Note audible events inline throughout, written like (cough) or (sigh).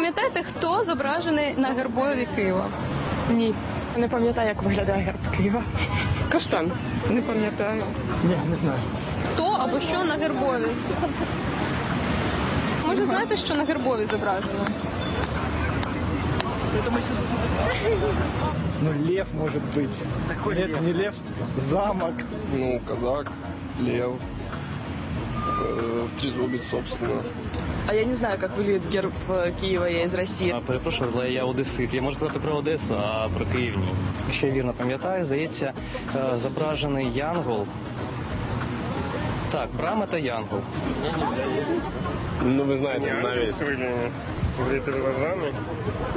пам'ятаєте, хто зображений на гербові Києва? Ні. Не пам'ятаю, як виглядає герб Києва. Каштан. Не пам'ятаю. Ні, не знаю. Хто або що на гербові? Може, знаєте, що на гербові зображено? Ну, лев может быть. Нет, не лев. Замок. Ну, казак, лев, э, трезубец, собственно. А я не знаю, як виглядає герб е, Києва, я із Росії. А, Перепрошую, але я одесит. Я можу сказати про Одесу, а про Київ ні. Я вірно пам'ятаю, здається, е, зображений Янгол. Так, брама та Янгол. Ну, ви знаєте, навіть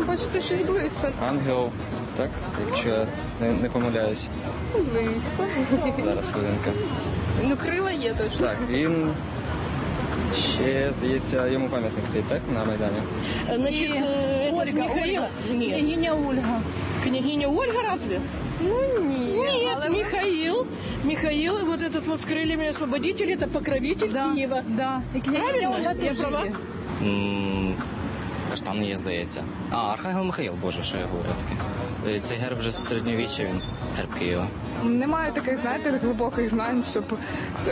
Бачите, щось близько. Ангел, так, якщо я не, не помиляюсь. Близько. Зараз хвилинка. Ну, крила є точно. Так, він ще, здається, йому пам'ятник стоїть, так, на Майдані? Значить, Ольга, Ольга. Княгиня Ольга. Княгиня Ольга разве? Ну ні. Нет, але Михаил. Михаил, вот этот вот с крыльями освободитель, это покровитель Киева. Да. Правильно? Я права? М, Каштан є, здається. А, Архангел Михаїл, боже, що я говорю таке. Е, Цей герб вже з середньовіччя, він герб Києва. Немає таких, знаєте, глибоких знань, щоб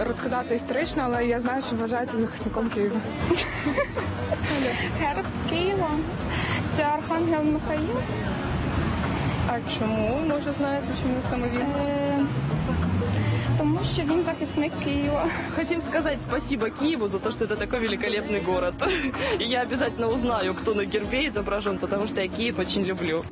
розказати історично, але я знаю, що вважається захисником Києва. (laughs) Герб Києва. Це Архангел Михаїл. А чому? Може, знаєте, чому саме він? Тому що він захисник Києва. Хотим сказать спасибо Киеву за то, что это такой великолепный город. И я обязательно узнаю, кто на гербі изображен, потому что я Киев очень люблю.